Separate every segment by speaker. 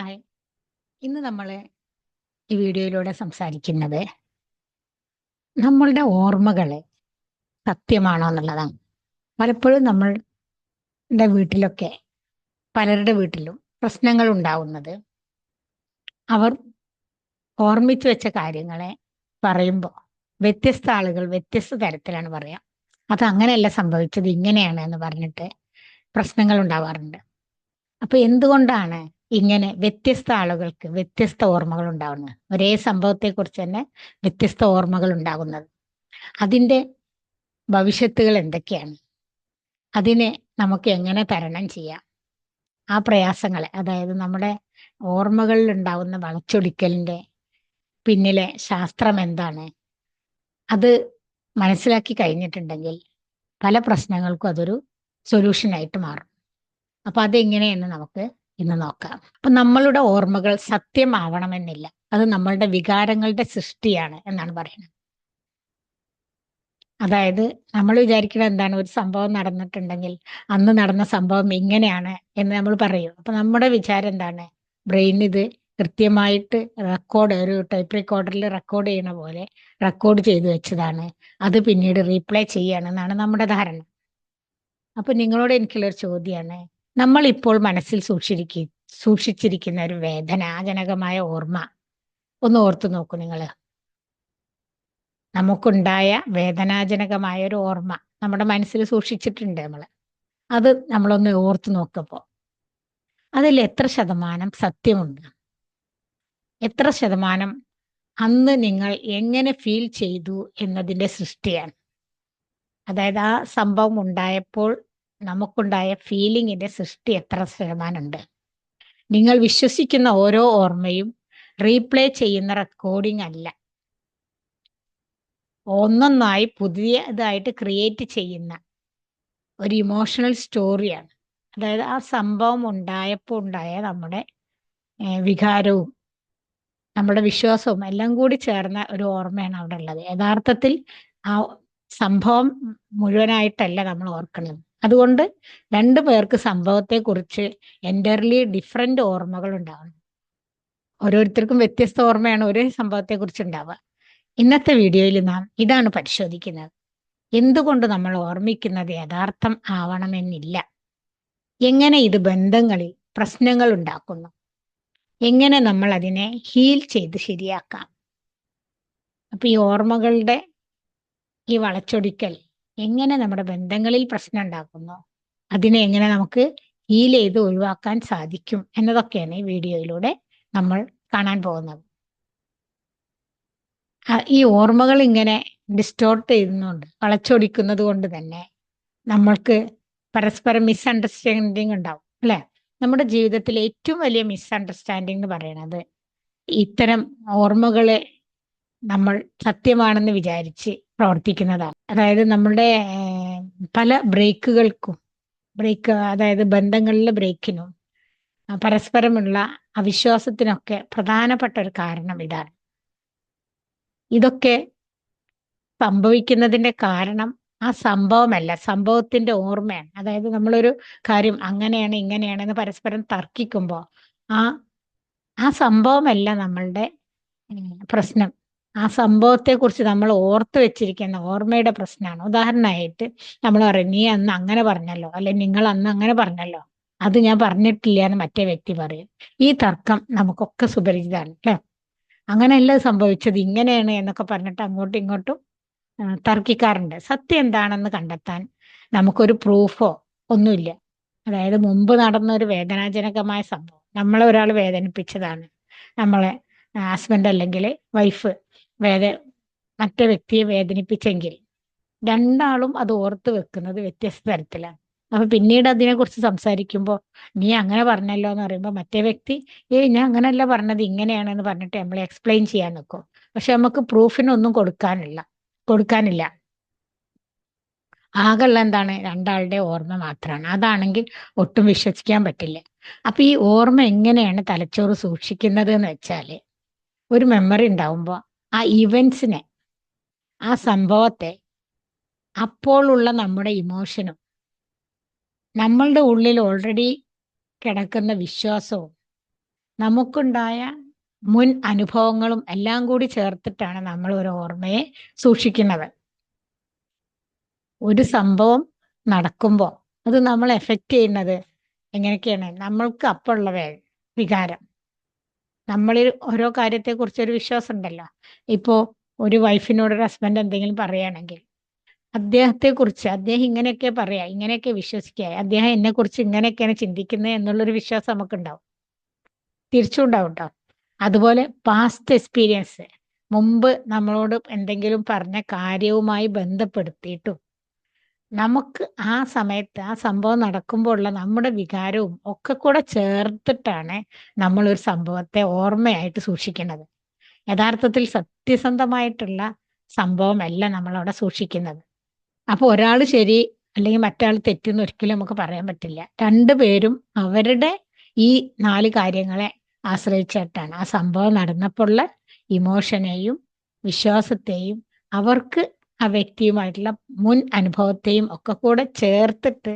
Speaker 1: Hi. ഇന്ന് നമ്മൾ ഈ വീഡിയോയിലൂടെ സംസാരിക്കുന്നത് നമ്മളുടെ ഓർമ്മകൾ സത്യമാണോ എന്നുള്ളതാണ്. പലപ്പോഴും നമ്മളുടെ വീട്ടിലൊക്കെ പലരുടെ വീട്ടിലും പ്രശ്നങ്ങൾ ഉണ്ടാവുന്നത് അവർ ഓർമ്മിച്ചു വെച്ച കാര്യങ്ങളെ പറയുമ്പോൾ വ്യത്യസ്ത ആളുകൾ വ്യത്യസ്ത തരത്തിലാണ് പറയാം. അത് അങ്ങനെയല്ല സംഭവിച്ചത് ഇങ്ങനെയാണ് എന്ന് പറഞ്ഞിട്ട് പ്രശ്നങ്ങൾ ഉണ്ടാവാറുണ്ട്. അപ്പൊ എന്തുകൊണ്ടാണ് ഇങ്ങനെ വ്യത്യസ്ത ആളുകൾക്ക് വ്യത്യസ്ത ഓർമ്മകൾ ഉണ്ടാകുന്നത് ഒരേ സംഭവത്തെക്കുറിച്ച് തന്നെ വ്യത്യസ്ത ഓർമ്മകൾ ഉണ്ടാകുന്നത്. അതിന്റെ ഭവിഷ്യത്തുകൾ എന്തൊക്കെയാണ്? അതിനെ നമുക്ക് എങ്ങനെ തരണം ചെയ്യാം? ആ പ്രയാസങ്ങളെ അതായത് നമ്മുടെ ഓർമ്മകളിൽ ഉണ്ടാകുന്ന വളച്ചൊടിക്കലിന്റെ പിന്നിലെ ശാസ്ത്രം എന്താണ്? അത് മനസ്സിലാക്കി കഴിഞ്ഞിട്ടുണ്ടെങ്കിൽ പല പ്രശ്നങ്ങൾക്കും അതൊരു സൊല്യൂഷനായിട്ട് മാറും. അപ്പൊ അതെങ്ങനെയെന്ന് നമുക്ക് ഇന്ന് നോക്കാം. അപ്പൊ നമ്മളുടെ ഓർമ്മകൾ സത്യമാവണമെന്നില്ല. അത് നമ്മളുടെ വികാരങ്ങളുടെ സൃഷ്ടിയാണ് എന്നാണ് പറയുന്നത്. അതായത് നമ്മൾ വിചാരിക്കുന്നത് എന്താണ്? ഒരു സംഭവം നടന്നിട്ടുണ്ടെങ്കിൽ അന്ന് നടന്ന സംഭവം ഇങ്ങനെയാണ് എന്ന് നമ്മൾ പറയും. അപ്പൊ നമ്മുടെ വിചാരം എന്താണ്? ബ്രെയിൻ ഇത് കൃത്യമായിട്ട് റെക്കോർഡ് ഒരു ടൈപ്പ് റെക്കോർഡറിൽ റെക്കോർഡ് ചെയ്യുന്ന പോലെ റെക്കോർഡ് ചെയ്തു വെച്ചതാണ്. അത് പിന്നീട് റീപ്ലേ ചെയ്യണമെന്നാണ് നമ്മുടെ ധാരണ. അപ്പൊ നിങ്ങളോട് എനിക്കുള്ളൊരു ചോദ്യമാണ് നമ്മൾ ഇപ്പോൾ മനസ്സിൽ സൂക്ഷിച്ചിരിക്കും സൂക്ഷിച്ചിരിക്കുന്ന ഒരു വേദനാജനകമായ ഓർമ്മ. ഒന്ന് ഓർത്തു നോക്കൂ നിങ്ങൾ നമുക്കുണ്ടായ വേദനാജനകമായ ഒരു ഓർമ്മ നമ്മുടെ മനസ്സിൽ സൂക്ഷിച്ചിട്ടുണ്ട് നമ്മൾ അത് നമ്മളൊന്ന് ഓർത്തു നോക്കുമ്പോൾ അതിൽ എത്ര ശതമാനം സത്യമുണ്ട്? എത്ര ശതമാനം അന്ന് നിങ്ങൾ എങ്ങനെ ഫീൽ ചെയ്തു എന്നതിന്റെ സൃഷ്ടിയാണ്. അതായത് ആ സംഭവം ഉണ്ടായപ്പോൾ നമുക്കുണ്ടായ ഫീലിങ്ങിന്റെ സൃഷ്ടി എത്ര ശതമാനമുണ്ട്? നിങ്ങൾ വിശ്വസിക്കുന്ന ഓരോ ഓർമ്മയും റീപ്ലേ ചെയ്യുന്ന റെക്കോർഡിംഗ് അല്ല. ഒന്നൊന്നായി പുതിയതായിട്ട് ക്രിയേറ്റ് ചെയ്യുന്ന ഒരു ഇമോഷണൽ സ്റ്റോറിയാണ് അതായത് ആ സംഭവം ഉണ്ടായപ്പോൾ ഉണ്ടായ നമ്മുടെ വികാരവും നമ്മുടെ വിശ്വാസവും എല്ലാം കൂടി ചേർന്ന ഒരു ഓർമ്മയാണ് അവിടെ ഉള്ളത്. യഥാർത്ഥത്തിൽ ആ സംഭവം മുഴുവനായിട്ടല്ല നമ്മൾ ഓർക്കുന്നത്. അതുകൊണ്ട് രണ്ടു പേർക്ക് സംഭവത്തെക്കുറിച്ച് എന്റർലി ഡിഫറെന്റ് ഓർമ്മകൾ ഉണ്ടാവണം. ഓരോരുത്തർക്കും വ്യത്യസ്ത ഓർമ്മയാണ് ഒരേ സംഭവത്തെക്കുറിച്ച് ഉണ്ടാവുക. ഇന്നത്തെ വീഡിയോയിൽ നാം ഇതാണ് പരിശോധിക്കുന്നത്. എന്തുകൊണ്ട് നമ്മൾ ഓർമ്മിക്കുന്നത് യഥാർത്ഥം ആവണമെന്നില്ല? എങ്ങനെ ഇത് ബന്ധങ്ങളിൽ പ്രശ്നങ്ങൾ ഉണ്ടാക്കുന്നു? എങ്ങനെ നമ്മൾ അതിനെ ഹീൽ ചെയ്ത് ശരിയാക്കാം? അപ്പൊ ഈ ഓർമ്മകളുടെ ഈ വളച്ചൊടിക്കൽ എങ്ങനെ നമ്മുടെ ബന്ധങ്ങളിൽ പ്രശ്നം ഉണ്ടാക്കുന്നു അതിനെ എങ്ങനെ നമുക്ക് ഹീൽ ചെയ്ത് ഒഴിവാക്കാൻ സാധിക്കും എന്നതൊക്കെയാണ് ഈ വീഡിയോയിലൂടെ നമ്മൾ കാണാൻ പോകുന്നത്. ഈ ഓർമ്മകൾ ഇങ്ങനെ ഡിസ്റ്റോർട്ട് ചെയ്യുന്നുണ്ട് വളച്ചൊടിക്കുന്നത് കൊണ്ട് തന്നെ നമ്മൾക്ക് പരസ്പരം മിസ്അണ്ടർസ്റ്റാൻഡിങ് ഉണ്ടാവും അല്ലെ? നമ്മുടെ ജീവിതത്തിലെ ഏറ്റവും വലിയ മിസ്അണ്ടർസ്റ്റാൻഡിങ് എന്ന് പറയുന്നത് ഇത്തരം ഓർമ്മകളെ നമ്മൾ സത്യമാണെന്ന് വിചാരിച്ച് പ്രവർത്തിക്കുന്നതാണ്. അതായത് നമ്മളുടെ പല ബ്രേക്കുകൾക്കും ബ്രേക്ക് അതായത് ബന്ധങ്ങളിലെ ബ്രേക്കിനും പരസ്പരമുള്ള അവിശ്വാസത്തിനൊക്കെ പ്രധാനപ്പെട്ട ഒരു കാരണം ഇതാണ്. ഇതൊക്കെ സംഭവിക്കുന്നതിന്റെ കാരണം ആ സംഭവമല്ല സംഭവത്തിന്റെ ഓർമ്മയാണ്. അതായത് നമ്മളൊരു കാര്യം അങ്ങനെയാണ് ഇങ്ങനെയാണ് എന്ന് പരസ്പരം തർക്കിക്കുമ്പോൾ ആ ആ സംഭവമല്ല നമ്മളുടെ പ്രശ്നം. ആ സംഭവത്തെക്കുറിച്ച് നമ്മൾ ഓർത്ത് വെച്ചിരിക്കുന്ന ഓർമ്മയുടെ പ്രശ്നമാണ്. ഉദാഹരണമായിട്ട് നമ്മൾ പറയും നീ അന്ന് അങ്ങനെ പറഞ്ഞല്ലോ അല്ലെ നിങ്ങൾ അന്ന് അങ്ങനെ പറഞ്ഞല്ലോ അത് ഞാൻ പറഞ്ഞിട്ടില്ല എന്ന് മറ്റേ വ്യക്തി പറയും. ഈ തർക്കം നമുക്കൊക്കെ സുപരിചിതമാണ് അല്ലേ അങ്ങനെയല്ല സംഭവിച്ചത് ഇങ്ങനെയാണ് എന്നൊക്കെ പറഞ്ഞിട്ട് അങ്ങോട്ടും ഇങ്ങോട്ടും തർക്കിക്കാറുണ്ട്. സത്യം എന്താണെന്ന് കണ്ടെത്താൻ നമുക്കൊരു പ്രൂഫോ ഒന്നുമില്ല. അതായത് മുമ്പ് നടന്ന ഒരു വേദനാജനകമായ സംഭവം. നമ്മളെ ഒരാൾ വേദനിപ്പിച്ചതാണ്. നമ്മളെ ഹസ്ബൻഡ് അല്ലെങ്കിൽ വൈഫ് വേദ മറ്റേ വ്യക്തിയെ വേദനിപ്പിച്ചെങ്കിൽ രണ്ടാളും അത് ഓർത്ത് വെക്കുന്നത് വ്യത്യസ്ത തരത്തിലാണ്. അപ്പൊ പിന്നീട് അതിനെക്കുറിച്ച് സംസാരിക്കുമ്പോൾ നീ അങ്ങനെ പറഞ്ഞല്ലോ എന്ന് പറയുമ്പോൾ മറ്റേ വ്യക്തി ഏയ് ഞാൻ അങ്ങനെയല്ല പറഞ്ഞത് ഇങ്ങനെയാണെന്ന് പറഞ്ഞിട്ട് നമ്മൾ എക്സ്പ്ലെയിൻ ചെയ്യാൻ നിൽക്കും പക്ഷെ നമുക്ക് പ്രൂഫിനൊന്നും കൊടുക്കാനില്ല കൊടുക്കാനില്ല. ആകെയുള്ള എന്താണ്? രണ്ടാളുടെ ഓർമ്മ മാത്രമാണ് അതാണെങ്കിൽ ഒട്ടും വിശ്വസിക്കാൻ പറ്റില്ല. അപ്പൊ ഈ ഓർമ്മ എങ്ങനെയാണ് തലച്ചോറ് സൂക്ഷിക്കുന്നത് എന്ന് വെച്ചാൽ ഒരു മെമ്മറി ഉണ്ടാവുമ്പോൾ ആ ഇവൻസിനെ ആ സംഭവത്തെ അപ്പോഴുള്ള നമ്മുടെ ഇമോഷനും നമ്മളുടെ ഉള്ളിൽ ഓൾറെഡി കിടക്കുന്ന വിശ്വാസവും നമുക്കുണ്ടായ മുൻ അനുഭവങ്ങളും എല്ലാം കൂടി ചേർത്തിട്ടാണ് നമ്മൾ ഒരു ഓർമ്മയെ സൂക്ഷിക്കുന്നത്. ഒരു സംഭവം നടക്കുമ്പോൾ അത് നമ്മൾ എഫക്റ്റ് ചെയ്യുന്നത് എങ്ങനെയൊക്കെയാണ്? നമ്മൾക്ക് അപ്പോഴുള്ള വികാരം. നമ്മളിൽ ഓരോ കാര്യത്തെക്കുറിച്ച് ഒരു വിശ്വാസം ഉണ്ടല്ലോ ഇപ്പോ ഒരു വൈഫിനോട് ഒരു ഹസ്ബൻഡ് എന്തെങ്കിലും പറയുകയാണെങ്കിൽ അദ്ദേഹത്തെക്കുറിച്ച് അദ്ദേഹം ഇങ്ങനെയൊക്കെ പറയാ ഇങ്ങനെയൊക്കെ വിശ്വസിക്ക അദ്ദേഹം എന്നെ കുറിച്ച് ഇങ്ങനെയൊക്കെയാണ് ചിന്തിക്കുന്നത് എന്നുള്ളൊരു വിശ്വാസം നമുക്കുണ്ടാവും. തിരിച്ചുണ്ടാവും കേട്ടോ അതുപോലെ പാസ്റ്റ് എക്സ്പീരിയൻസ് മുമ്പ് നമ്മളോട് എന്തെങ്കിലും പറഞ്ഞ കാര്യവുമായി ബന്ധപ്പെടുത്തിയിട്ടും നമുക്ക് ആ സമയത്ത് ആ സംഭവം നടക്കുമ്പോൾ ഉള്ള നമ്മുടെ വികാരവും ഒക്കെ കൂടെ ചേർത്തിട്ടാണ് നമ്മൾ ഒരു സംഭവത്തെ ഓർമ്മയായിട്ട് സൂക്ഷിക്കുന്നത്. യഥാർത്ഥത്തിൽ സത്യസന്ധമായിട്ടുള്ള സംഭവമല്ല നമ്മളവിടെ സൂക്ഷിക്കുന്നത്. അപ്പൊ ഒരാൾ ശരി അല്ലെങ്കിൽ മറ്റാൾ തെറ്റെന്ന് ഒരിക്കലും നമുക്ക് പറയാൻ പറ്റില്ല. രണ്ടുപേരും അവരുടെ ഈ നാല് കാര്യങ്ങളെ ആശ്രയിച്ചിട്ടാണ് ആ സംഭവം നടന്നപ്പോൾ ഇമോഷനെയും വിശ്വാസത്തെയും അവർക്ക് ആ വ്യക്തിയുമായിട്ടുള്ള മുൻ അനുഭവത്തെയും ഒക്കെ കൂടെ ചേർത്തിട്ട്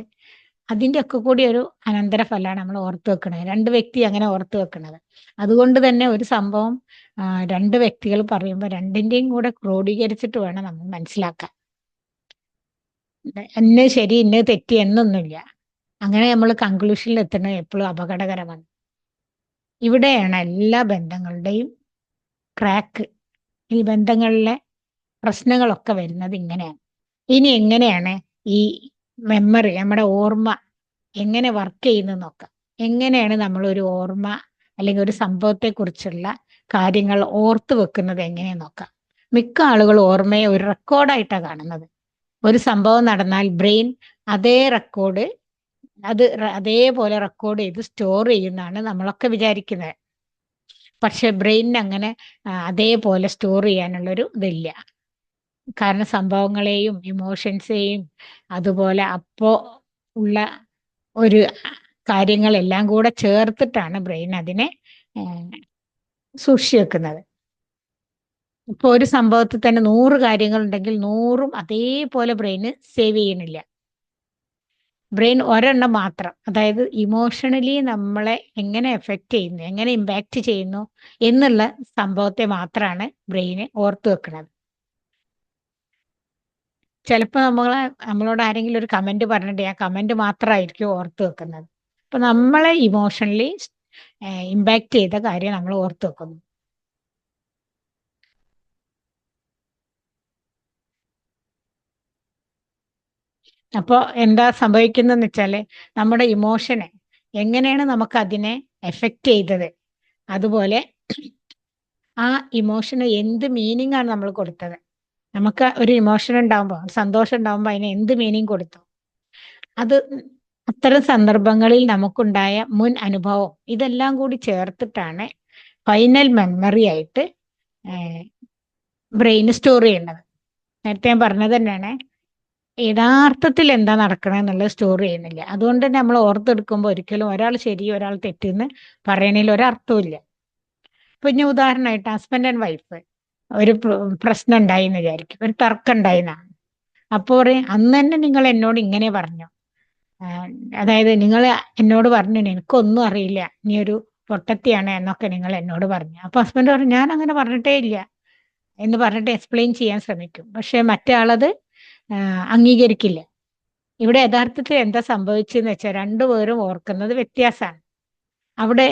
Speaker 1: അതിന്റെ ഒക്കെ കൂടി ഒരു അനന്തരഫലമാണ് നമ്മൾ ഓർത്തു വെക്കുന്നത് രണ്ട് വ്യക്തി അങ്ങനെ ഓർത്തു വെക്കുന്നത് അതുകൊണ്ട് തന്നെ ഒരു സംഭവം രണ്ട് വ്യക്തികൾ പറയുമ്പോൾ രണ്ടിന്റെയും കൂടെ ക്രോഡീകരിച്ചിട്ട് വേണം നമ്മൾ മനസ്സിലാക്കാൻ. എന്നെ ശരി ഇന്ന് തെറ്റി എന്നൊന്നുമില്ല. അങ്ങനെ നമ്മൾ കൺക്ലൂഷനിൽ എത്തുന്നത് എപ്പോഴും അപകടകരമാണ്. ഇവിടെയാണ് എല്ലാ ബന്ധങ്ങളുടെയും ക്രാക്ക് ഈ ബന്ധങ്ങളിലെ പ്രശ്നങ്ങളൊക്കെ വരുന്നത് ഇങ്ങനെയാണ്. ഇനി എങ്ങനെയാണ് ഈ മെമ്മറി നമ്മുടെ ഓർമ്മ എങ്ങനെ വർക്ക് ചെയ്യുന്നു നോക്കാം. എങ്ങനെയാണ് നമ്മൾ ഒരു ഓർമ്മ അല്ലെങ്കിൽ ഒരു സംഭവത്തെ കുറിച്ചുള്ള കാര്യങ്ങൾ ഓർത്തു വെക്കുന്നത് എങ്ങനെയെന്ന് നോക്കാം. മിക്ക ആളുകൾ ഓർമ്മയെ ഒരു റെക്കോർഡായിട്ടാണ് കാണുന്നത്. ഒരു സംഭവം നടന്നാൽ ബ്രെയിൻ അതേ റെക്കോർഡ് അത് അതേപോലെ റെക്കോർഡ് ചെയ്ത് സ്റ്റോർ ചെയ്യുന്നതാണ് നമ്മളൊക്കെ വിചാരിക്കുന്നത്. പക്ഷെ ബ്രെയിനിന് അങ്ങനെ അതേപോലെ സ്റ്റോർ ചെയ്യാനുള്ളൊരു ഇതില്ല. കാരണം സംഭവങ്ങളെയും ഇമോഷൻസെയും അതുപോലെ അപ്പോ ഉള്ള ഒരു കാര്യങ്ങളെല്ലാം കൂടെ ചേർത്തിട്ടാണ് ബ്രെയിൻ അതിനെ സൂക്ഷിച്ചു വെക്കുന്നത് ഇപ്പൊ ഒരു സംഭവത്തിൽ തന്നെ നൂറ് കാര്യങ്ങൾ ഉണ്ടെങ്കിൽ നൂറും അതേപോലെ ബ്രെയിന് സേവ് ചെയ്യണില്ല. ബ്രെയിൻ ഒരെണ്ണം മാത്രം അതായത് ഇമോഷണലി നമ്മളെ എങ്ങനെ എഫക്റ്റ് ചെയ്യുന്നു എങ്ങനെ ഇമ്പാക്റ്റ് ചെയ്യുന്നു എന്നുള്ള സംഭവത്തെ മാത്രമാണ് ബ്രെയിന് ഓർത്തു വെക്കുന്നത് ചിലപ്പോൾ നമ്മളെ നമ്മളോട് ആരെങ്കിലും ഒരു കമന്റ് പറഞ്ഞിട്ട് ആ കമന്റ് മാത്രമായിരിക്കും ഓർത്ത് വെക്കുന്നത്. അപ്പൊ നമ്മളെ ഇമോഷണലി ഇമ്പാക്ട് ചെയ്ത കാര്യം നമ്മൾ ഓർത്ത് വെക്കുന്നു. അപ്പോൾ എന്താ സംഭവിക്കുന്നതെന്ന് വെച്ചാൽ നമ്മുടെ ഇമോഷനെ എങ്ങനെയാണ് നമുക്ക് അതിനെ എഫക്റ്റ് ചെയ്തത്? അതുപോലെ ആ ഇമോഷന് എന്ത് മീനിങ് ആണ് നമ്മൾ കൊടുത്തത്? നമുക്ക് ഒരു ഇമോഷൻ ഉണ്ടാകുമ്പോൾ സന്തോഷം ഉണ്ടാകുമ്പോൾ അതിന് എന്ത് മീനിങ് കൊടുത്തു? അത് അത്തരം സന്ദർഭങ്ങളിൽ നമുക്കുണ്ടായ മുൻ അനുഭവം ഇതെല്ലാം കൂടി ചേർത്തിട്ടാണ് ഫൈനൽ മെമ്മറി ആയിട്ട് ബ്രെയിൻ സ്റ്റോർ ചെയ്യേണ്ടത് നേരത്തെ ഞാൻ പറഞ്ഞത് തന്നെയാണ് യഥാർത്ഥത്തിൽ എന്താ നടക്കണം എന്നുള്ളത് സ്റ്റോർ ചെയ്യുന്നില്ല. അതുകൊണ്ട് തന്നെ നമ്മൾ ഓർത്തെടുക്കുമ്പോൾ ഒരിക്കലും ഒരാൾ ശരി ഒരാൾ തെറ്റെന്ന് പറയണതിൽ ഇല്ല ഇപ്പൊ ഇനി ഉദാഹരണമായിട്ട് ഹസ്ബൻഡ് ആൻഡ് വൈഫ് ഒരു പ്രശ്നം ഉണ്ടായി എന്ന് വിചാരിക്കും. ഒരു തർക്കം ഉണ്ടായിന്നാണ് അപ്പോൾ പറയും അന്ന് തന്നെ നിങ്ങൾ എന്നോട് ഇങ്ങനെ പറഞ്ഞു. അതായത് നിങ്ങൾ എന്നോട് പറഞ്ഞു എനിക്കൊന്നും അറിയില്ല. നീ ഒരു പൊട്ടത്തിയാണ് എന്നൊക്കെ നിങ്ങൾ എന്നോട് പറഞ്ഞു. അപ്പൊ ഹസ്ബൻഡ് പറഞ്ഞു ഞാൻ അങ്ങനെ പറഞ്ഞിട്ടേ ഇല്ല. എന്ന് പറഞ്ഞിട്ട് എക്സ്പ്ലെയിൻ ചെയ്യാൻ ശ്രമിക്കും. പക്ഷെ മറ്റാളത് അംഗീകരിക്കില്ല. ഇവിടെ യഥാർത്ഥത്തിൽ എന്താ സംഭവിച്ചെന്ന് വെച്ചാൽ രണ്ടുപേരും ഓർക്കുന്നത് വ്യത്യാസമാണ്. അവിടെ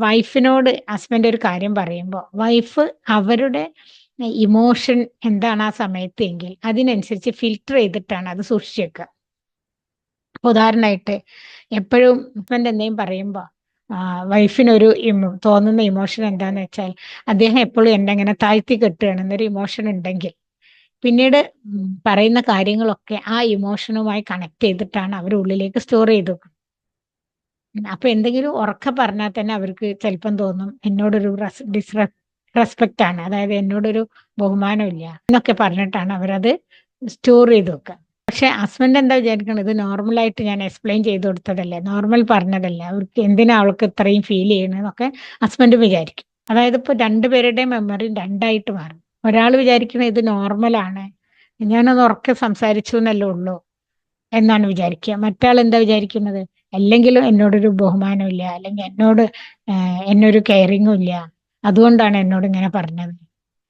Speaker 1: വൈഫിനോട് ഹസ്ബൻഡ് ഒരു കാര്യം പറയുമ്പോൾ വൈഫ് അവരുടെ ഇമോഷൻ എന്താണ് ആ സമയത്ത് എങ്കിൽ അതിനനുസരിച്ച് ഫിൽട്ടർ ചെയ്തിട്ടാണ് അത് സൂക്ഷിച്ചു വെക്കുക ഉദാഹരണമായിട്ട് എപ്പോഴും ഹസ്ബൻഡ് എന്തെങ്കിലും പറയുമ്പോൾ വൈഫിനൊരു തോന്നുന്ന ഇമോഷൻ എന്താന്ന് വെച്ചാൽ അദ്ദേഹം എപ്പോഴും എന്നെ ഇങ്ങനെ താഴ്ത്തി കെട്ടുകയാണ് എന്നൊരു ഇമോഷൻ ഉണ്ടെങ്കിൽ പിന്നീട് പറയുന്ന കാര്യങ്ങളൊക്കെ ആ ഇമോഷനുമായി കണക്ട് ചെയ്തിട്ടാണ് അവർ ഉള്ളിലേക്ക് സ്റ്റോർ ചെയ്ത് വെക്കുന്നത്. അപ്പൊ എന്തെങ്കിലും ഉറക്ക പറഞ്ഞാൽ തന്നെ അവർക്ക് ചിലപ്പം തോന്നും എന്നോടൊരു റെസ്പെക്ട് ആണ്. അതായത് എന്നോടൊരു ബഹുമാനമില്ല എന്നൊക്കെ പറഞ്ഞിട്ടാണ് അവരത് സ്റ്റോർ ചെയ്ത് വെക്കുക പക്ഷെ ഹസ്ബൻഡ് എന്താ വിചാരിക്കണം ഇത് നോർമലായിട്ട് ഞാൻ എക്സ്പ്ലെയിൻ ചെയ്ത് കൊടുത്തതല്ലേ? നോർമൽ പറഞ്ഞതല്ലേ? അവർക്ക് എന്തിനാ അവൾക്ക് ഇത്രയും ഫീൽ ചെയ്യണമെന്നൊക്കെ ഹസ്ബൻഡ് വിചാരിക്കും. അതായത് ഇപ്പൊ രണ്ടുപേരുടെയും മെമ്മറി രണ്ടായിട്ട് മാറും. ഒരാൾ വിചാരിക്കുന്നത് ഇത് നോർമലാണ് ഞാനത് ഉറക്കെ സംസാരിച്ചു എന്നല്ലേ ഉള്ളൂ എന്നാണ് വിചാരിക്കുക. മറ്റാൾ എന്താ വിചാരിക്കുന്നത് അല്ലെങ്കിലും എന്നോടൊരു ബഹുമാനമില്ല അല്ലെങ്കിൽ എന്നോട് എന്നൊരു കെയറിങ്ങും ഇല്ല. അതുകൊണ്ടാണ് എന്നോട് ഇങ്ങനെ പറഞ്ഞത്.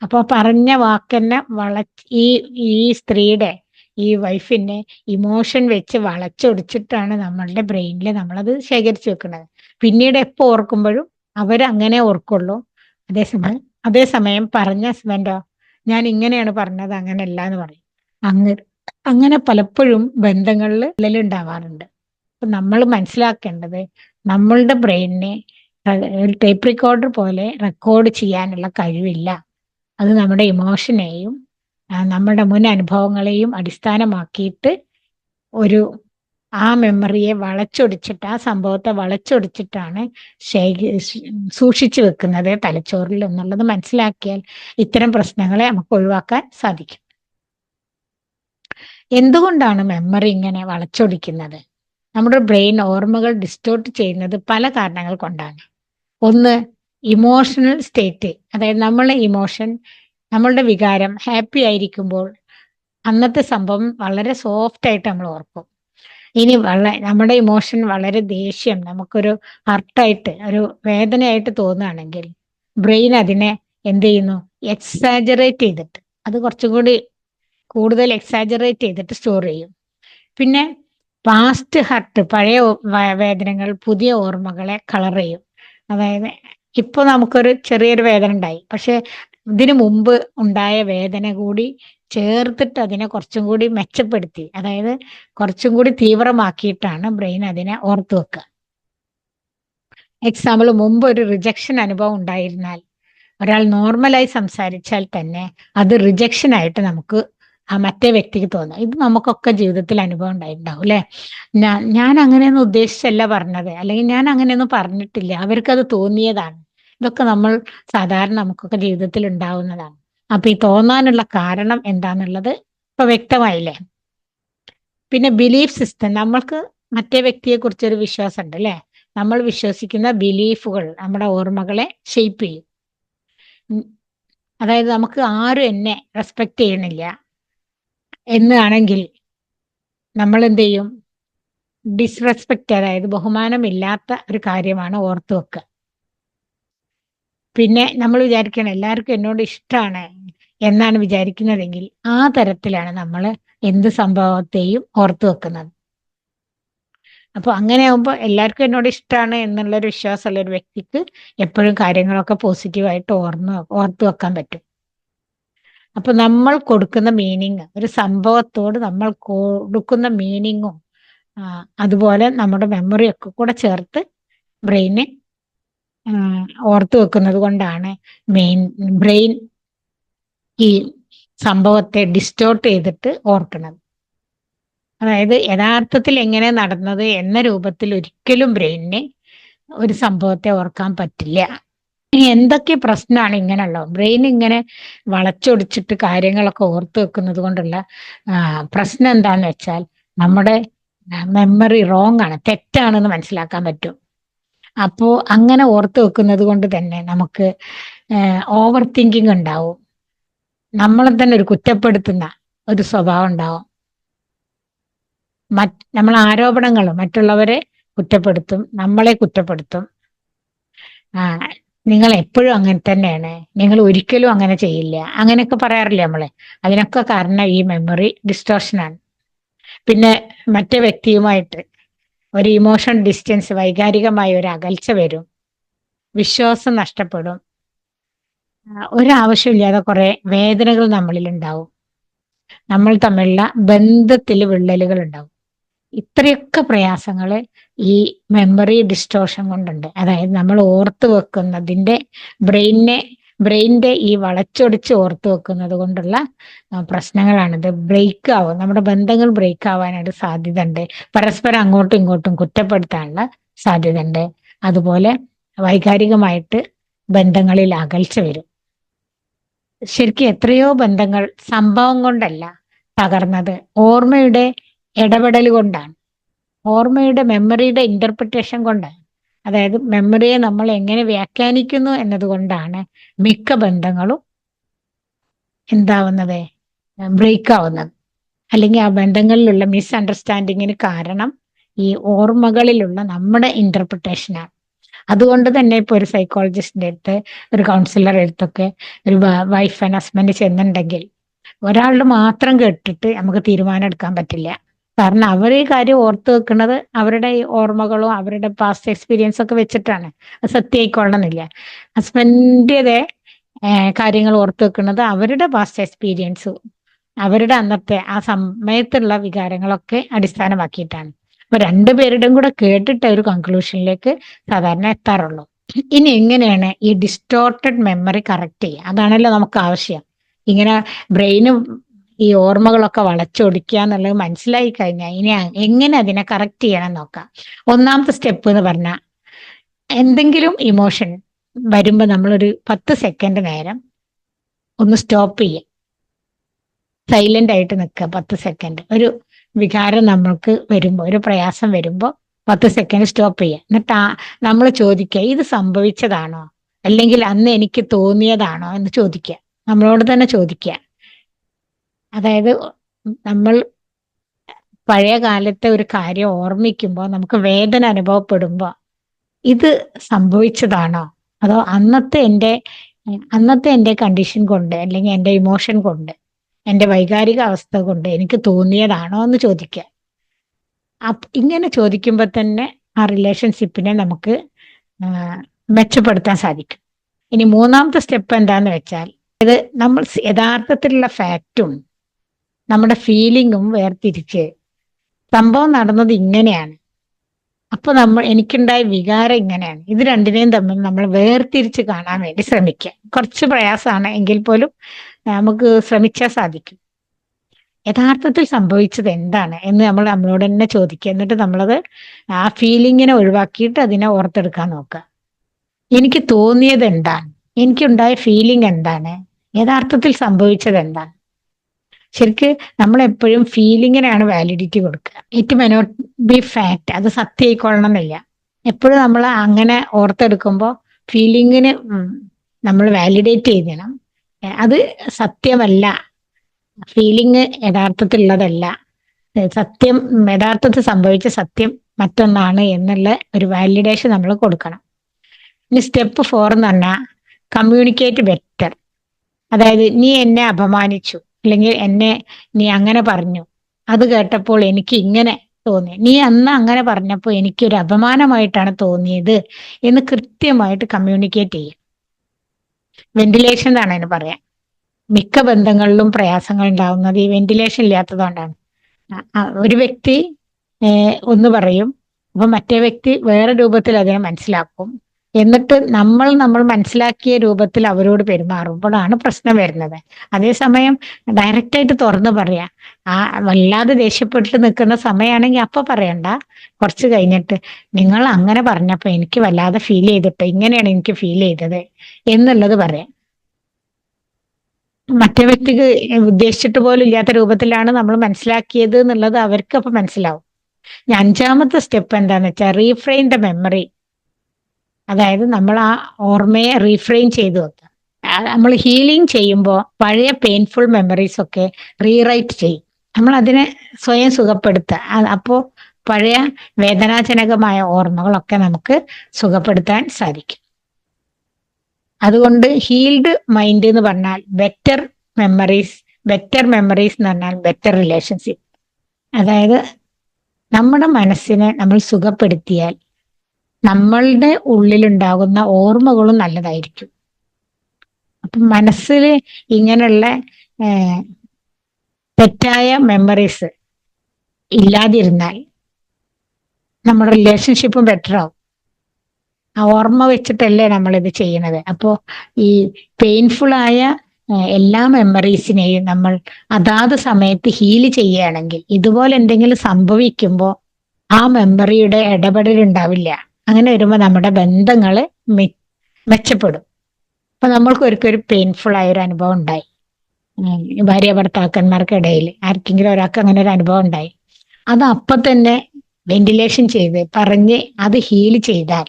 Speaker 1: അപ്പോൾ പറഞ്ഞ വാക്കെന്നെ വള ഈ ഈ സ്ത്രീയുടെ ഈ വൈഫിനെ ഇമോഷൻ വെച്ച് വളച്ചൊടിച്ചിട്ടാണ് നമ്മളുടെ ബ്രെയിനിൽ നമ്മളത് ശേഖരിച്ചു വെക്കുന്നത് പിന്നീട് എപ്പോൾ ഓർക്കുമ്പോഴും അവരങ്ങനെ ഓർക്കുള്ളൂ. അതേസമയം അതേസമയം പറഞ്ഞ ഹസ്ബൻഡോ ഞാൻ ഇങ്ങനെയാണ് പറഞ്ഞത് അങ്ങനെയല്ല എന്ന് പറയും. അങ്ങ് അങ്ങനെ പലപ്പോഴും ബന്ധങ്ങളിൽ ഉണ്ടാവാറുണ്ട് അപ്പൊ നമ്മൾ മനസ്സിലാക്കേണ്ടത് നമ്മളുടെ ബ്രെയിനിനെ ടേപ്പ് റെക്കോർഡർ പോലെ റെക്കോർഡ് ചെയ്യാനുള്ള കഴിവില്ല. അത് നമ്മുടെ ഇമോഷനെയും നമ്മുടെ മുൻ അനുഭവങ്ങളെയും അടിസ്ഥാനമാക്കിയിട്ട് ഒരു ആ മെമ്മറിയെ വളച്ചൊടിച്ചിട്ട് ആ സംഭവത്തെ വളച്ചൊടിച്ചിട്ടാണ് ശേഖ സൂക്ഷിച്ചു വെക്കുന്നത് തലച്ചോറിൽ എന്നുള്ളത് മനസ്സിലാക്കിയാൽ ഇത്തരം പ്രശ്നങ്ങളെ നമുക്ക് ഒഴിവാക്കാൻ സാധിക്കും. എന്തുകൊണ്ടാണ് മെമ്മറി ഇങ്ങനെ വളച്ചൊടിക്കുന്നത്? നമ്മുടെ ബ്രെയിൻ ഓർമ്മകൾ ഡിസ്റ്റോർട്ട് ചെയ്യുന്നത് പല കാരണങ്ങൾ കൊണ്ടാണ്. ഒന്ന് ഇമോഷണൽ സ്റ്റേറ്റ് അതായത് നമ്മളെ ഇമോഷൻ നമ്മളുടെ വികാരം ഹാപ്പി ആയിരിക്കുമ്പോൾ അന്നത്തെ സംഭവം വളരെ സോഫ്റ്റ് ആയിട്ട് നമ്മൾ ഓർക്കും. ഇനി വളരെ നമ്മുടെ ഇമോഷൻ വളരെ ദേഷ്യം നമുക്കൊരു ഹർട്ടായിട്ട് ഒരു വേദനയായിട്ട് തോന്നുകയാണെങ്കിൽ ബ്രെയിൻ അതിനെ എന്ത് ചെയ്യുന്നു? എക്സാജറേറ്റ് ചെയ്തിട്ട് അത് കുറച്ചും കൂടി കൂടുതൽ എക്സാജറേറ്റ് ചെയ്തിട്ട് സ്റ്റോർ ചെയ്യും. പിന്നെ പാസ്റ്റ് ഹർട്ട് പഴയ വേദനകൾ പുതിയ ഓർമ്മകളെ കളർ ചെയ്യും. അതായത് ഇപ്പൊ നമുക്കൊരു ചെറിയൊരു വേദന ഉണ്ടായി. പക്ഷെ ഇതിനു മുമ്പ് ഉണ്ടായ വേദന കൂടി ചേർത്തിട്ട് അതിനെ കുറച്ചും കൂടി മെച്ചപ്പെടുത്തി. അതായത് കുറച്ചും കൂടി തീവ്രമാക്കിയിട്ടാണ് ബ്രെയിൻ അതിനെ ഓർത്തു വെക്കുക. എക്സാമ്പിൾ മുമ്പ് ഒരു റിജക്ഷൻ അനുഭവം ഉണ്ടായിരുന്നാൽ ഒരാൾ നോർമലായി സംസാരിച്ചാൽ തന്നെ അത് റിജക്ഷൻ ആയിട്ട് നമുക്ക് ആ മറ്റേ വ്യക്തിക്ക് തോന്നുക. ഇത് നമുക്കൊക്കെ ജീവിതത്തിൽ അനുഭവം ഉണ്ടായിട്ടുണ്ടാവും അല്ലെ? ഞാൻ ഞാൻ അങ്ങനെയൊന്നും ഉദ്ദേശിച്ചല്ല പറഞ്ഞത്. അല്ലെങ്കിൽ ഞാൻ അങ്ങനെയൊന്നും പറഞ്ഞിട്ടില്ല. അത് തോന്നിയതാണ്. ഇതൊക്കെ നമ്മൾ സാധാരണ നമുക്കൊക്കെ ജീവിതത്തിൽ ഉണ്ടാവുന്നതാണ്. അപ്പൊ ഈ തോന്നാനുള്ള കാരണം എന്താന്നുള്ളത് ഇപ്പൊ വ്യക്തമായില്ലേ? പിന്നെ ബിലീഫ് സിസ്റ്റം നമ്മൾക്ക് മറ്റേ വ്യക്തിയെ കുറിച്ചൊരു വിശ്വാസം ഉണ്ട് അല്ലെ? നമ്മൾ വിശ്വസിക്കുന്ന ബിലീഫുകൾ നമ്മുടെ ഓർമ്മകളെ ഷെയ്പ്പ് ചെയ്യും. അതായത് നമുക്ക് ആരും എന്നെ റെസ്പെക്ട് ചെയ്യണില്ല. എന്നാണെങ്കിൽ നമ്മൾ എന്ത് ചെയ്യും ഡിസ്റെസ്പെക്റ്റ് അതായത് ബഹുമാനമില്ലാത്ത ഒരു കാര്യമാണ് ഓർത്തു വെക്കുക. പിന്നെ നമ്മൾ വിചാരിക്കണം എല്ലാവർക്കും എന്നോട് ഇഷ്ടമാണ് എന്നാണ് വിചാരിക്കുന്നതെങ്കിൽ ആ തരത്തിലാണ് നമ്മൾ എന്ത് സംഭവത്തെയും ഓർത്തു വെക്കുന്നത്. അപ്പൊ അങ്ങനെ ആകുമ്പോൾ എല്ലാവർക്കും എന്നോട് ഇഷ്ടമാണ് എന്നുള്ളൊരു വിശ്വാസമുള്ള ഒരു വ്യക്തിക്ക് എപ്പോഴും കാര്യങ്ങളൊക്കെ പോസിറ്റീവായിട്ട് ഓർന്ന് ഓർത്തു വെക്കാൻ പറ്റും. അപ്പൊ നമ്മൾ കൊടുക്കുന്ന മീനിങ് ഒരു സംഭവത്തോട് നമ്മൾ കൊടുക്കുന്ന മീനിങ്ങും അതുപോലെ നമ്മുടെ മെമ്മറി ഒക്കെ കൂടെ ചേർത്ത് ബ്രെയിന് ഓർത്തു വെക്കുന്നത് കൊണ്ടാണ് മെയിൻ ബ്രെയിൻ ഈ സംഭവത്തെ ഡിസ്റ്റോർട്ട് ചെയ്തിട്ട് ഓർക്കുന്നത്. അതായത് യഥാർത്ഥത്തിൽ എങ്ങനെ നടന്നത് എന്ന രൂപത്തിൽ ഒരിക്കലും ബ്രെയിനിന് ഒരു സംഭവത്തെ ഓർക്കാൻ പറ്റില്ല. ഇനി എന്തൊക്കെ പ്രശ്നമാണ് ഇങ്ങനെയുള്ള? ബ്രെയിൻ ഇങ്ങനെ വളച്ചൊടിച്ചിട്ട് കാര്യങ്ങളൊക്കെ ഓർത്തു വെക്കുന്നത് കൊണ്ടുള്ള പ്രശ്നം എന്താന്ന് വെച്ചാൽ നമ്മുടെ മെമ്മറി റോങ് ആണ് തെറ്റാണെന്ന് മനസ്സിലാക്കാൻ പറ്റും. അപ്പോ അങ്ങനെ ഓർത്തു വെക്കുന്നത് കൊണ്ട് തന്നെ നമുക്ക് ഓവർ തിങ്കിങ് ഉണ്ടാവും. നമ്മളെ തന്നെ ഒരു കുറ്റപ്പെടുത്തുന്ന ഒരു സ്വഭാവം ഉണ്ടാവും. മറ്റ് നമ്മൾ ആരോപണങ്ങൾ മറ്റുള്ളവരെ കുറ്റപ്പെടുത്തും നമ്മളെ കുറ്റപ്പെടുത്തും. നിങ്ങൾ എപ്പോഴും അങ്ങനെ തന്നെയാണ്. നിങ്ങൾ ഒരിക്കലും അങ്ങനെ ചെയ്യില്ല. അങ്ങനെയൊക്കെ പറയാറില്ല നമ്മളെ? അതിനൊക്കെ കാരണം ഈ മെമ്മറി ഡിസ്റ്റോർഷനാണ് പിന്നെ മറ്റേ വ്യക്തിയുമായിട്ട് ഒരു ഇമോഷൻ ഡിസ്റ്റൻസ് വൈകാരികമായ ഒരു അകൽച്ച വരും. വിശ്വാസം നഷ്ടപ്പെടും. ഒരാവശ്യമില്ലാതെ കുറെ വേദനകൾ നമ്മളിൽ ഉണ്ടാവും നമ്മൾ തമ്മിലുള്ള ബന്ധത്തിൽ വിള്ളലുകൾ ഉണ്ടാവും. ഇത്രയൊക്കെ പ്രയാസങ്ങൾ ഈ മെമ്മറി ഡിസ്റ്റോർഷൻ കൊണ്ടുണ്ട്. അതായത് നമ്മൾ ഓർത്തു വെക്കുന്നതിന്റെ ബ്രെയിനെ ബ്രെയിനിന്റെ ഈ വളച്ചൊടിച്ച് ഓർത്തു വെക്കുന്നത് കൊണ്ടുള്ള പ്രശ്നങ്ങളാണിത് ബ്രേക്ക് ആവും. നമ്മുടെ ബന്ധങ്ങൾ ബ്രേക്ക് ആവാനായിട്ട് സാധ്യത ഉണ്ട് പരസ്പരം അങ്ങോട്ടും ഇങ്ങോട്ടും കുറ്റപ്പെടുത്താനുള്ള സാധ്യത ഉണ്ട് അതുപോലെ വൈകാരികമായിട്ട് ബന്ധങ്ങളിൽ അകൽച്ച വരും. ശരിക്കും എത്രയോ ബന്ധങ്ങൾ സംഭവം കൊണ്ടല്ല തകർന്നത്. ഓർമ്മയുടെ ഇടപെടൽ കൊണ്ടാണ്. ഓർമ്മയുടെ മെമ്മറിയുടെ ഇന്റർപ്രിട്ടേഷൻ കൊണ്ടാണ്. അതായത് മെമ്മറിയെ നമ്മൾ എങ്ങനെ വ്യാഖ്യാനിക്കുന്നു എന്നതുകൊണ്ടാണ് മിക്ക ബന്ധങ്ങളും എന്താവുന്നത്? ബ്രേക്ക് ആവുന്നത്. അല്ലെങ്കിൽ ആ ബന്ധങ്ങളിലുള്ള മിസ് മിസ്അണ്ടർസ്റ്റാൻഡിങ്ങിന് കാരണം ഈ ഓർമ്മകളിലുള്ള നമ്മുടെ ഇന്റർപ്രിട്ടേഷനാണ് അതുകൊണ്ട് തന്നെ ഇപ്പൊ ഒരു സൈക്കോളജിസ്റ്റിന്റെ അടുത്ത് ഒരു കൗൺസിലറുടെ അടുത്തൊക്കെ ഒരു വൈഫ് ആൻഡ് ഹസ്ബൻഡ് ചെന്നുണ്ടെങ്കിൽ ഒരാളുടെ മാത്രം കേട്ടിട്ട് നമുക്ക് തീരുമാനം എടുക്കാൻ പറ്റില്ല. കാരണം അവർ ഈ കാര്യം ഓർത്ത് വെക്കുന്നത് അവരുടെ ഓർമ്മകളോ അവരുടെ പാസ്റ്റ് എക്സ്പീരിയൻസ് ഒക്കെ വെച്ചിട്ടാണ്. സത്യമായിക്കൊള്ളണമെന്നില്ല. ഹസ്ബൻഡിന്റെ കാര്യങ്ങൾ ഓർത്ത് വെക്കുന്നത് അവരുടെ പാസ്റ്റ് എക്സ്പീരിയൻസ് അവരുടെ അന്നത്തെ ആ സമയത്തുള്ള വികാരങ്ങളൊക്കെ അടിസ്ഥാനമാക്കിയിട്ടാണ്. അപ്പൊ രണ്ടുപേരുടെയും കൂടെ കേട്ടിട്ട് ഒരു കൺക്ലൂഷനിലേക്ക് സാധാരണ എത്താറുള്ളൂ. ഇനി എങ്ങനെയാണ് ഈ ഡിസ്റ്റോർട്ടഡ് മെമ്മറി കറക്റ്റ് ചെയ്യുക? അതാണല്ലോ നമുക്ക് ആവശ്യം. ഇങ്ങനെ ബ്രെയിന് ഈ ഓർമ്മകളൊക്കെ വളച്ചൊടിക്കുക എന്നുള്ളത് മനസ്സിലായി കഴിഞ്ഞാൽ ഇനി എങ്ങനെ അതിനെ കറക്റ്റ് ചെയ്യണം നോക്കാം. ഒന്നാമത്തെ സ്റ്റെപ്പ് എന്ന് പറഞ്ഞാൽ എന്തെങ്കിലും ഇമോഷൻ വരുമ്പോൾ നമ്മളൊരു പത്ത് സെക്കൻഡ് നേരം ഒന്ന് സ്റ്റോപ്പ് ചെയ്യുക സൈലന്റ് ആയിട്ട് നിൽക്കുക പത്ത് സെക്കൻഡ് ഒരു വികാരം നമ്മൾക്ക് വരുമ്പോൾ ഒരു പ്രയാസം വരുമ്പോൾ പത്ത് സെക്കൻഡ് സ്റ്റോപ്പ് ചെയ്യുക എന്നിട്ട് നമ്മൾ ചോദിക്കുക ഇത് സംഭവിച്ചതാണോ? അല്ലെങ്കിൽ അന്ന് എനിക്ക് തോന്നിയതാണോ? എന്ന് ചോദിക്കുക നമ്മളോട് തന്നെ ചോദിക്കുക അതായത് നമ്മൾ പഴയ കാലത്തെ ഒരു കാര്യം ഓർമ്മിക്കുമ്പോൾ നമുക്ക് വേദന അനുഭവപ്പെടുമ്പോൾ ഇത് സംഭവിച്ചതാണോ? അതോ അന്നത്തെ എന്റെ അന്നത്തെ എന്റെ കണ്ടീഷൻ കൊണ്ട് അല്ലെങ്കിൽ എന്റെ ഇമോഷൻ കൊണ്ട് എന്റെ വൈകാരിക അവസ്ഥ കൊണ്ട് എനിക്ക് തോന്നിയതാണോ എന്ന് ചോദിക്കുക. ഇങ്ങനെ ചോദിക്കുമ്പോൾ തന്നെ ആ റിലേഷൻഷിപ്പിനെ നമുക്ക് മെച്ചപ്പെടുത്താൻ സാധിക്കും. ഇനി മൂന്നാമത്തെ സ്റ്റെപ്പ് എന്താന്ന് വെച്ചാൽ ഇത് നമ്മൾ യഥാർത്ഥത്തിലുള്ള ഫാക്റ്റും നമ്മുടെ ഫീലിങ്ങും വേർതിരിച്ച്. സംഭവം നടന്നത് ഇങ്ങനെയാണ്. അപ്പൊ നമ്മൾ എനിക്കുണ്ടായ വികാരം ഇങ്ങനെയാണ്. ഇത് രണ്ടിനെയും തമ്മിൽ നമ്മൾ വേർതിരിച്ച് കാണാൻ വേണ്ടി ശ്രമിക്കുക. കുറച്ച് പ്രയാസമാണ് എങ്കിൽ പോലും നമുക്ക് ശ്രമിച്ചാൽ സാധിക്കും. യഥാർത്ഥത്തിൽ സംഭവിച്ചത് എന്താണ് എന്ന് നമ്മൾ നമ്മളോട് തന്നെ ചോദിക്കുക. എന്നിട്ട് നമ്മളത് ആ ഫീലിങ്ങിനെ ഒഴിവാക്കിയിട്ട് അതിനെ ഓർത്തെടുക്കാൻ നോക്കുക. എനിക്ക് തോന്നിയത് എന്താണ്? എനിക്കുണ്ടായ ഫീലിംഗ് എന്താണ്? യഥാർത്ഥത്തിൽ സംഭവിച്ചത് എന്താണ്? ശരിക്ക് നമ്മൾ എപ്പോഴും ഫീലിങ്ങിനാണ് വാലിഡിറ്റി കൊടുക്കുക. It may not be fact അത് സത്യമായിക്കൊള്ളണം എന്നില്ല എപ്പോഴും നമ്മൾ അങ്ങനെ ഓർത്തെടുക്കുമ്പോൾ ഫീലിങ്ങിന് നമ്മൾ വാലിഡേറ്റ് ചെയ്യണം. അത് സത്യമല്ല. ഫീലിംഗ് യഥാർത്ഥത്തിലുള്ളതല്ല. സത്യം യഥാർത്ഥത്തിൽ സംഭവിച്ച സത്യം മറ്റൊന്നാണ് എന്നുള്ള ഒരു വാലിഡേഷൻ നമ്മൾ കൊടുക്കണം. ഇനി സ്റ്റെപ്പ് ഫോർ എന്ന് പറഞ്ഞാൽ കമ്മ്യൂണിക്കേറ്റ് ബെറ്റർ അതായത് നീ എന്നെ അപമാനിച്ചു. അല്ലെങ്കിൽ എന്നെ നീ അങ്ങനെ പറഞ്ഞു. അത് കേട്ടപ്പോൾ എനിക്ക് ഇങ്ങനെ തോന്നി. നീ അന്ന് അങ്ങനെ പറഞ്ഞപ്പോൾ എനിക്കൊരു അപമാനമായിട്ടാണ് തോന്നിയത് എന്ന് കൃത്യമായിട്ട് കമ്മ്യൂണിക്കേറ്റ് ചെയ്യും. വെന്റിലേഷൻ എന്നാണ് അതിന് പറയാം. മിക്ക ബന്ധങ്ങളിലും പ്രയാസങ്ങൾ ഉണ്ടാവുന്നത് ഈ വെന്റിലേഷൻ ഇല്ലാത്തതുകൊണ്ടാണ്. ഒരു വ്യക്തി ഒന്ന് പറയും. അപ്പൊ മറ്റേ വ്യക്തി വേറെ രൂപത്തിൽ അതിനെ മനസ്സിലാക്കും. എന്നിട്ട് നമ്മൾ നമ്മൾ മനസ്സിലാക്കിയ രൂപത്തിൽ അവരോട് പെരുമാറുമ്പോഴാണ് പ്രശ്നം വരുന്നത്. അതേസമയം ഡയറക്റ്റായിട്ട് തുറന്നു പറയാ. ആ വല്ലാതെ ദേഷ്യപ്പെട്ട് നിൽക്കുന്ന സമയമാണെങ്കിൽ അപ്പൊ പറയണ്ട. കുറച്ച് കഴിഞ്ഞിട്ട് നിങ്ങൾ അങ്ങനെ പറഞ്ഞപ്പോ എനിക്ക് വല്ലാതെ ഫീൽ ചെയ്തിട്ട് ഇങ്ങനെയാണ് എനിക്ക് ഫീൽ ചെയ്തത് എന്നുള്ളത് പറയാം. മറ്റേ വ്യക്തിക്ക് ഉദ്ദേശിച്ചിട്ട് പോലും ഇല്ലാത്ത രൂപത്തിലാണ് നമ്മൾ മനസ്സിലാക്കിയത് എന്നുള്ളത് അവർക്ക് അപ്പൊ മനസ്സിലാവും. അഞ്ചാമത്തെ സ്റ്റെപ്പ് എന്താന്ന് വെച്ചാൽ റീഫ്രെയിൻ ദ മെമ്മറി അതായത് നമ്മൾ ആ ഓർമ്മയെ റീഫ്രെയിം ചെയ്തു വെക്കുക. നമ്മൾ ഹീലിംഗ് ചെയ്യുമ്പോൾ പഴയ പെയിൻഫുൾ മെമ്മറീസ് ഒക്കെ റീറൈറ്റ് ചെയ്യും. നമ്മൾ അതിനെ സ്വയം സുഖപ്പെടുത്തുക. അപ്പോൾ പഴയ വേദനാജനകമായ ഓർമ്മകളൊക്കെ നമുക്ക് സുഖപ്പെടുത്താൻ സാധിക്കും. അതുകൊണ്ട് ഹീൽഡ് മൈൻഡ് എന്ന് പറഞ്ഞാൽ ബെറ്റർ മെമ്മറീസ് ബെറ്റർ മെമ്മറീസ് എന്ന് പറഞ്ഞാൽ ബെറ്റർ റിലേഷൻഷിപ്പ് അതായത് നമ്മുടെ മനസ്സിനെ നമ്മൾ സുഖപ്പെടുത്തിയാൽ നമ്മളുടെ ഉള്ളിലുണ്ടാകുന്ന ഓർമ്മകളും നല്ലതായിരിക്കും. അപ്പൊ മനസ്സിൽ ഇങ്ങനെയുള്ള തെറ്റായ മെമ്മറീസ് ഇല്ലാതിരുന്നാൽ നമ്മുടെ റിലേഷൻഷിപ്പും ബെറ്റർ ആവും. ആ ഓർമ്മ വെച്ചിട്ടല്ലേ നമ്മളിത് ചെയ്യുന്നത്. അപ്പോൾ ഈ പെയിൻഫുൾ ആയ എല്ലാ മെമ്മറീസിനെയും നമ്മൾ അതാത് സമയത്ത് ഹീൽ ചെയ്യുകയാണെങ്കിൽ ഇതുപോലെ എന്തെങ്കിലും സംഭവിക്കുമ്പോൾ ആ മെമ്മറിയുടെ ഇടപെടൽ ഉണ്ടാവില്ല അങ്ങനെ വരുമ്പോൾ നമ്മുടെ ബന്ധങ്ങൾ മെച്ചപ്പെടും. അപ്പൊ നമ്മൾക്ക് ഒരിക്കലും പെയിൻഫുൾ ആയ ഒരു അനുഭവം ഉണ്ടായി. ഭാര്യ ഭർത്താക്കന്മാർക്കിടയിൽ ആർക്കെങ്കിലും ഒരാൾക്ക് അങ്ങനെ ഒരു അനുഭവം ഉണ്ടായി. അത് അപ്പൊ തന്നെ വെന്റിലേഷൻ ചെയ്ത് പറഞ്ഞ് അത് ഹീൽ ചെയ്താൽ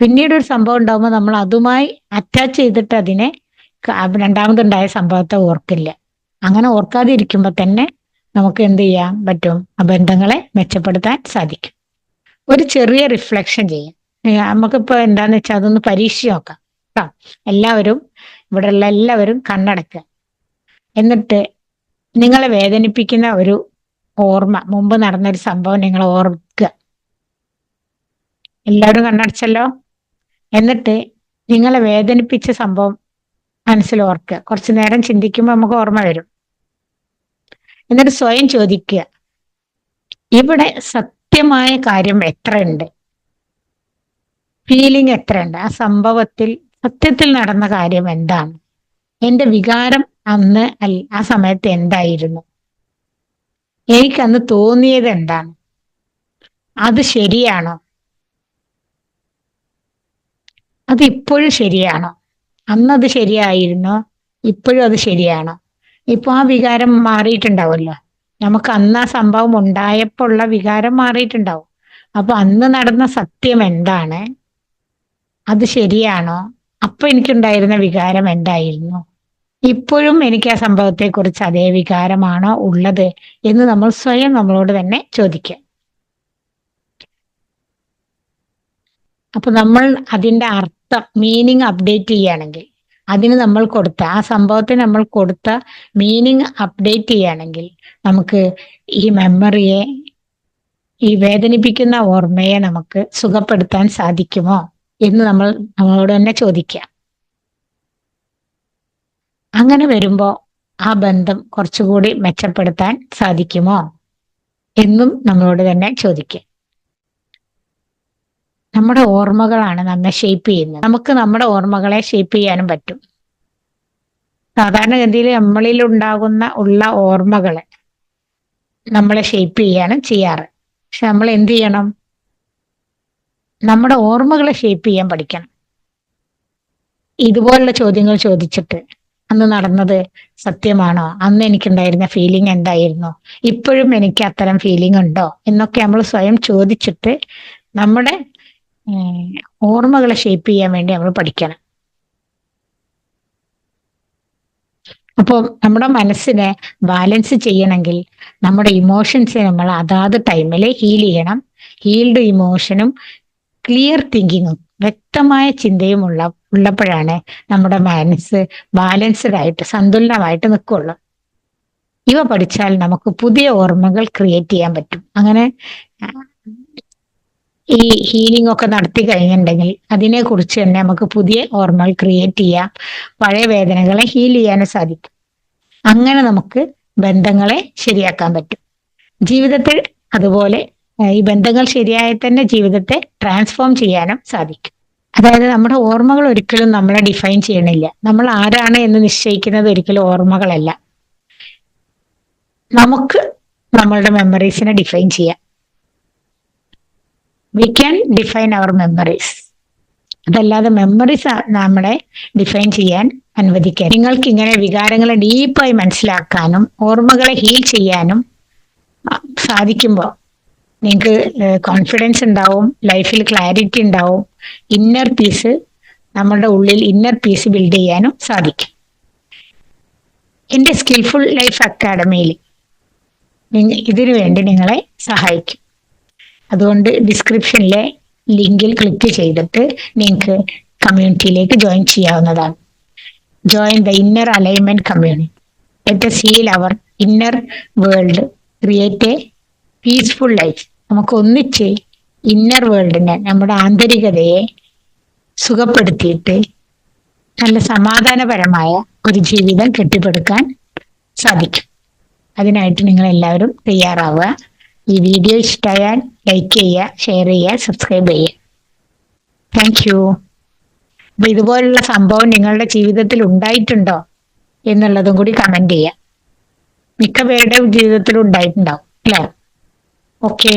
Speaker 1: പിന്നീട് ഒരു സംഭവം ഉണ്ടാകുമ്പോൾ നമ്മൾ അതുമായി അറ്റാച്ച് ചെയ്തിട്ട് അതിനെ രണ്ടാമതുണ്ടായ സംഭവത്തെ ഓർക്കില്ല. അങ്ങനെ ഓർക്കാതിരിക്കുമ്പോൾ തന്നെ നമുക്ക് എന്ത് ചെയ്യാൻ പറ്റും? ആ ബന്ധങ്ങളെ മെച്ചപ്പെടുത്താൻ സാധിക്കും. ഒരു ചെറിയ റിഫ്ലക്ഷൻ ചെയ്യാം. നമുക്കിപ്പോൾ നമുക്കിപ്പോ എന്താന്ന് വെച്ചാൽ അതൊന്ന് പരീക്ഷിച്ച് നോക്കാം. കേട്ടോ എല്ലാവരും ഇവിടെയുള്ള എല്ലാവരും കണ്ണടക്കുക. എന്നിട്ട് നിങ്ങളെ വേദനിപ്പിക്കുന്ന ഒരു ഓർമ്മ മുമ്പ് നടന്നൊരു സംഭവം നിങ്ങൾ ഓർക്കുക. എല്ലാവരും കണ്ണടച്ചല്ലോ? എന്നിട്ട് നിങ്ങളെ വേദനിപ്പിച്ച സംഭവം മനസ്സിൽ ഓർക്കുക. കുറച്ചു നേരം ചിന്തിക്കുമ്പോൾ നമുക്ക് ഓർമ്മ വരും. എന്നിട്ട് സ്വയം ചോദിക്കുക. ഇവിടെ സത്യമായ കാര്യം എത്രയുണ്ട്? ഫീലിംഗ് എത്രയുണ്ട്? ആ സംഭവത്തിൽ സത്യത്തിൽ നടന്ന കാര്യം എന്താണ്? എന്റെ വികാരം അന്ന് ആ സമയത്ത് എന്തായിരുന്നു? എനിക്കന്ന് തോന്നിയത് എന്താണ്? അത് ശരിയാണോ? അത് ഇപ്പോഴും ശരിയാണോ? അന്നത് ശരിയായിരുന്നോ? ഇപ്പോഴും അത് ശരിയാണോ? ഇപ്പൊ ആ വികാരം മാറിയിട്ടുണ്ടാവുമല്ലോ. നമുക്ക് അന്ന് ആ സംഭവം ഉണ്ടായപ്പോൾ ഉള്ള വികാരം മാറിയിട്ടുണ്ടാവും. അപ്പൊ അന്ന് നടന്ന സത്യം എന്താണ്? അത് ശരിയാണോ? അപ്പൊ എനിക്കുണ്ടായിരുന്ന വികാരം എന്തായിരുന്നു? ഇപ്പോഴും എനിക്ക് ആ സംഭവത്തെ കുറിച്ച് അതേ വികാരമാണോ ഉള്ളത് എന്ന് നമ്മൾ സ്വയം നമ്മളോട് തന്നെ ചോദിക്കുക അപ്പൊ നമ്മൾ അതിന്റെ അർത്ഥം മീനിങ് അപ്ഡേറ്റ് ചെയ്യുകയാണെങ്കിൽ അതിന് നമ്മൾ കൊടുത്ത ആ സംഭവത്തിന് നമ്മൾ കൊടുത്ത മീനിങ് അപ്ഡേറ്റ് ചെയ്യുകയാണെങ്കിൽ നമുക്ക് ഈ മെമ്മറിയെ ഈ വേദനിപ്പിക്കുന്ന ഓർമ്മയെ നമുക്ക് സുഖപ്പെടുത്താൻ സാധിക്കുമോ എന്ന് നമ്മൾ നമ്മളോട് തന്നെ ചോദിക്കാം. അങ്ങനെ വരുമ്പോൾ ആ ബന്ധം കുറച്ചുകൂടി മെച്ചപ്പെടുത്താൻ സാധിക്കുമോ എന്നും നമ്മളോട് തന്നെ ചോദിക്കുക നമ്മുടെ ഓർമ്മകളാണ് നമ്മെ ഷേപ്പ് ചെയ്യുന്നത്. നമുക്ക് നമ്മുടെ ഓർമ്മകളെ ഷേപ്പ് ചെയ്യാനും പറ്റും. സാധാരണഗതിയിൽ നമ്മളിൽ ഉണ്ടാകുന്ന ഉള്ള ഓർമ്മകളെ നമ്മളെ ഷേപ്പ് ചെയ്യാണ് ചെയ്യാറ്. പക്ഷെ നമ്മൾ എന്ത് ചെയ്യണം? നമ്മുടെ ഓർമ്മകളെ ഷേപ്പ് ചെയ്യാൻ പഠിക്കണം. ഇതുപോലുള്ള ചോദ്യങ്ങൾ ചോദിച്ചിട്ട് അന്ന് നടന്നത് സത്യമാണോ? അന്ന് എനിക്കുണ്ടായിരുന്ന ഫീലിംഗ് എന്തായിരുന്നു? ഇപ്പോഴും എനിക്ക് അത്തരം ഫീലിംഗ് ഉണ്ടോ? എന്നൊക്കെ നമ്മൾ സ്വയം ചോദിച്ചിട്ട് നമ്മുടെ ഓർമ്മകളെ ഷേപ്പ് ചെയ്യാൻ വേണ്ടി നമ്മൾ പഠിക്കണം. അപ്പോൾ നമ്മുടെ മനസ്സിനെ ബാലൻസ് ചെയ്യണമെങ്കിൽ നമ്മുടെ ഇമോഷൻസിനെ നമ്മൾ അതാത് ടൈമിൽ ഹീൽ ചെയ്യണം. ഹീൽഡ് ഇമോഷനും ക്ലിയർ തിങ്കിങ്ങും വ്യക്തമായ ചിന്തയും ഉള്ള ഉള്ളപ്പോഴാണ് നമ്മുടെ മനസ്സ് ബാലൻസ്ഡ് ആയിട്ട് സന്തുലനമായിട്ട് നിൽക്കുള്ളൂ ഇവ പഠിച്ചാൽ നമുക്ക് പുതിയ ഓർമ്മകൾ ക്രിയേറ്റ് ചെയ്യാൻ പറ്റും. അങ്ങനെ ഈ ഹീലിംഗ് ഒക്കെ നടത്തി കഴിഞ്ഞിട്ടുണ്ടെങ്കിൽ അതിനെ കുറിച്ച് തന്നെ നമുക്ക് പുതിയ ഓർമ്മകൾ ക്രിയേറ്റ് ചെയ്യാം. പഴയ വേദനകളെ ഹീൽ ചെയ്യാനും സാധിക്കും. അങ്ങനെ നമുക്ക് ബന്ധങ്ങളെ ശരിയാക്കാൻ പറ്റും. ജീവിതത്തിൽ അതുപോലെ ഈ ബന്ധങ്ങൾ ശരിയായി തന്നെ ജീവിതത്തെ ട്രാൻസ്ഫോം ചെയ്യാനും സാധിക്കും. അതായത് നമ്മുടെ ഓർമ്മകൾ ഒരിക്കലും നമ്മളെ ഡിഫൈൻ ചെയ്യണില്ല. നമ്മൾ ആരാണ് എന്ന് നിശ്ചയിക്കുന്നത് ഒരിക്കലും ഓർമ്മകളല്ല. നമുക്ക് നമ്മളുടെ മെമ്മറീസിനെ ഡിഫൈൻ ചെയ്യാം. We can define our memories അതല്ലാതെ മെമ്മറീസ് നമ്മളെ ഡിഫൈൻ ചെയ്യാൻ അനുവദിക്കാൻ നിങ്ങൾക്ക് ഇങ്ങനെ വികാരങ്ങളെ ഡീപ്പായി മനസ്സിലാക്കാനും ഓർമ്മകളെ ഹീൽ ചെയ്യാനും സാധിക്കുമ്പോൾ നിങ്ങൾക്ക് കോൺഫിഡൻസ് ഉണ്ടാവും ലൈഫിൽ ക്ലാരിറ്റി ഉണ്ടാവും ഇന്നർ പീസ് നമ്മളുടെ ഉള്ളിൽ ഇന്നർ പീസ് ബിൽഡ് ചെയ്യാനും സാധിക്കും. എന്റെ സ്കിൽഫുൾ ലൈഫ് അക്കാഡമിയിൽ ഇതിനു വേണ്ടി നിങ്ങളെ സഹായിക്കും. അതുകൊണ്ട് ഡിസ്ക്രിപ്ഷനിലെ ലിങ്കിൽ ക്ലിക്ക് ചെയ്തിട്ട് നിങ്ങൾക്ക് കമ്മ്യൂണിറ്റിയിലേക്ക് ജോയിൻ ചെയ്യാവുന്നതാണ്. Join the inner alignment community let seal our inner world create a peaceful life നമുക്ക് ഒന്നിച്ച് ഇന്നർ വേൾഡിനെ നമ്മുടെ ആന്തരികതയെ സുഖപ്പെടുത്തിയിട്ട് നല്ല സമാധാനപരമായ ഒരു ജീവിതം കെട്ടിപ്പടുക്കാൻ സാധിക്കും. അതിനായിട്ട് നിങ്ങൾ എല്ലാവരും തയ്യാറാവുക. ഈ വീഡിയോ ഇഷ്ടമായാൽ ലൈക്ക് ചെയ്യുക ഷെയർ ചെയ്യുക സബ്സ്ക്രൈബ് ചെയ്യുക. താങ്ക് യു അപ്പൊ ഇതുപോലുള്ള സംഭവം നിങ്ങളുടെ ജീവിതത്തിൽ ഉണ്ടായിട്ടുണ്ടോ എന്നുള്ളതും കൂടി കമന്റ് ചെയ്യുക. മിക്ക പേരുടെ ജീവിതത്തിലും ഉണ്ടായിട്ടുണ്ടാവും അല്ലേ? ഓക്കെ